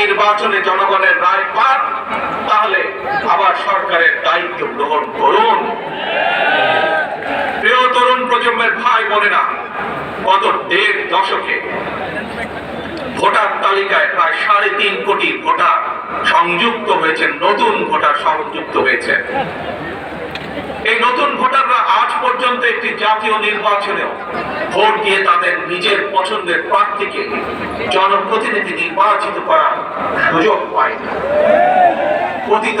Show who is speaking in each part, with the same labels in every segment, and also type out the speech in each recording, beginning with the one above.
Speaker 1: নির্বাচনে জনগণের রায় পান, তাহলে আবার সরকারের দায়িত্ব গ্রহণ করুন। প্রিয় তরুণ প্রজন্মের ভাই বোনেরা, গত দেড় দশকে ভোটার তালিকায় প্রায় সাড়ে তিন কোটি ভোটার সংযুক্ত হয়েছে নতুন ভোটার সংযুক্ত হয়েছে এই নতুন ভোটাররা আজ পর্যন্ত একটি জাতীয় নির্বাচনেও ভোট দিয়ে তাদের নিজের পছন্দের প্রার্থীকে জনপ্রতিনিধি নির্বাচিত করার সুযোগ পায় না পতিত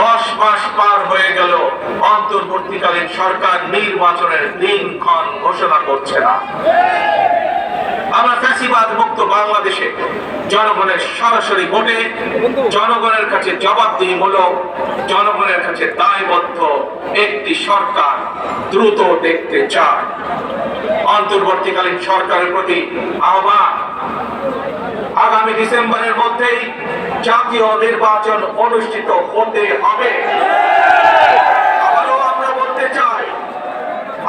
Speaker 1: দশ মাস পার হয়ে গেল। অন্তর্বর্তীকালীন সরকার নির্বাচনের দিনক্ষণ ঘোষণা করছে না। আমরা ফ্যাসিবাদ মুক্ত বাংলাদেশে জনগণের সরাসরি ভোটে, জনগণের কাছে জবাবদিহিমূলক, জনগণের কাছে দায়বদ্ধ একটি সরকার দ্রুত দেখতে চায়। অন্তর্বর্তীকালীন সরকারের প্রতি আহ্বান। আগামী ডিসেম্বরের মধ্যেই জাতীয় নির্বাচন অনুষ্ঠিত হতে হবে। আমরা বলতে চাই,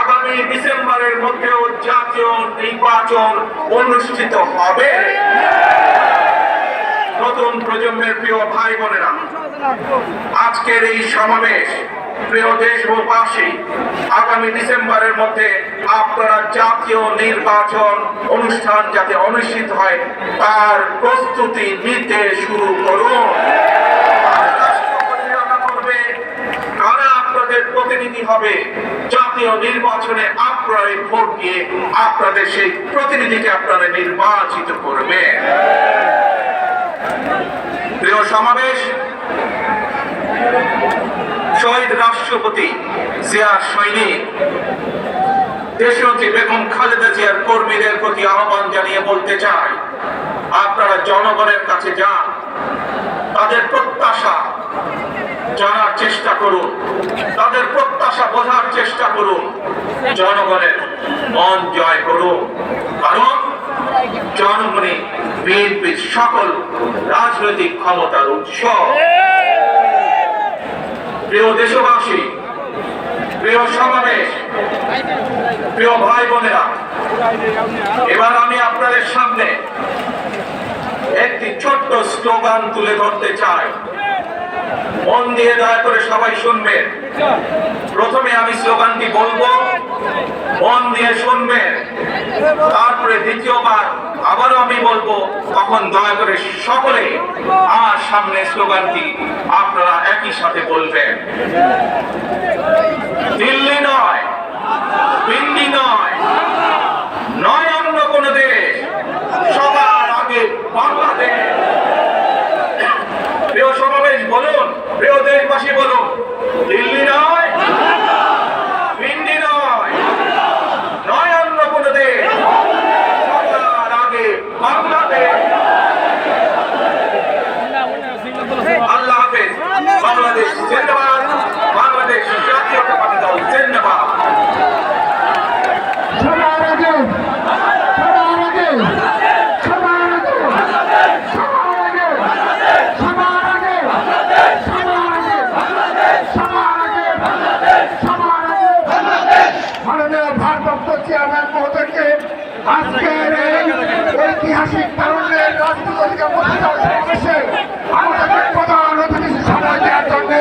Speaker 1: আগামী ডিসেম্বরের মধ্যেও জাতীয় নির্বাচন অনুষ্ঠিত হবে। নতুন প্রজন্মের প্রিয় ভাই বোনেরা, আজকের এই সমাবেশ প্রিয় দেশবাসী আগামী ডিসেম্বরের মধ্যে আপনারা জাতীয় নির্বাচন অনুষ্ঠান যাতে অনুষ্ঠিত হয়, তার প্রস্তুতি নিতে শুরু করুন। আপনাদের প্রতিনিধি হবে, জাতীয় নির্বাচনে আপনারা ভোট দিয়ে আপনাদের সেই প্রতিনিধিকে আপনারা নির্বাচিত করবে প্রিয় সমাবেশ রাষ্ট্রপতি জিয়া সৈনিক দেশনেত্রী বেগম খালেদা জিয়ার কর্মীদের প্রতি আহ্বান জানিয়ে বলতে চাই, আপনারা জনগণের কাছে যান, তাদের প্রত্যাশা জানার চেষ্টা করুন, তাদের প্রত্যাশা বোঝার চেষ্টা করুন, জনগণের মন জয় করুন, কারণ জনগণই বিএনপির সকল রাজনৈতিক ক্ষমতার উৎস। প্রিয় দেশবাসী, প্রিয় সমাবেশ, প্রিয় ভাই বোনেরা, এবার আমি আপনাদের সামনে একটি ছোট্ট স্লোগান তুলে ধরতে চাই। মন দিয়ে দয়া করে সবাই শুনবেন। প্রথমে আমি স্লোগানটি বলব, মন দিয়ে শুনবেন। তারপরে দ্বিতীয়বার আবারও আমি বলব, তখন দয়া করে সকলে আমার সামনে স্লোগানটি আপনারা একই সাথে বলবেন। দিল্লি নয় দিল্লি নয় নয় অন্য কোন দেশ, সবার আগে বাংলাদেশ। প্রিয় সমাবেশ, বলুন, প্রিয় দেশবাসী, বলুন দিল্লি নয় দিল্লি নয় নয় অন্য কোন দেশ সবার আগে বাংলাদেশ আল্লাহ হাফেজ বাংলাদেশ জিন্দাবাদ বাংলাদেশ জাতীয়তাবাদী দল জিন্দাবাদ
Speaker 2: সবার আগে সবার আগে সবার আগে সবার আগে সবার আগে সবার আগে সবার আগে মাননীয় ভারপ্রাপ্ত চেয়ারম্যান মহোদয়কে আজকের এই ঐতিহাসিক সমাবেশে আমাদেরকে প্রধান অতিথি সময় দেওয়ার জন্য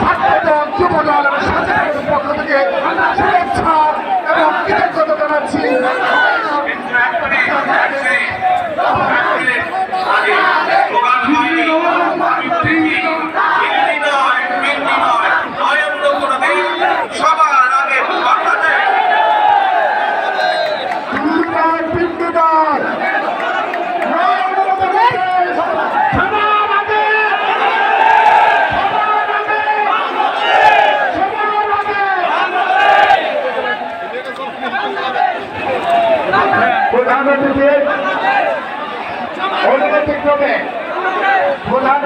Speaker 2: ছাত্রদল এবং স্বেচ্ছাসেবকের পক্ষ প্রধান অতিথির অন্যতিক্রমে প্রধান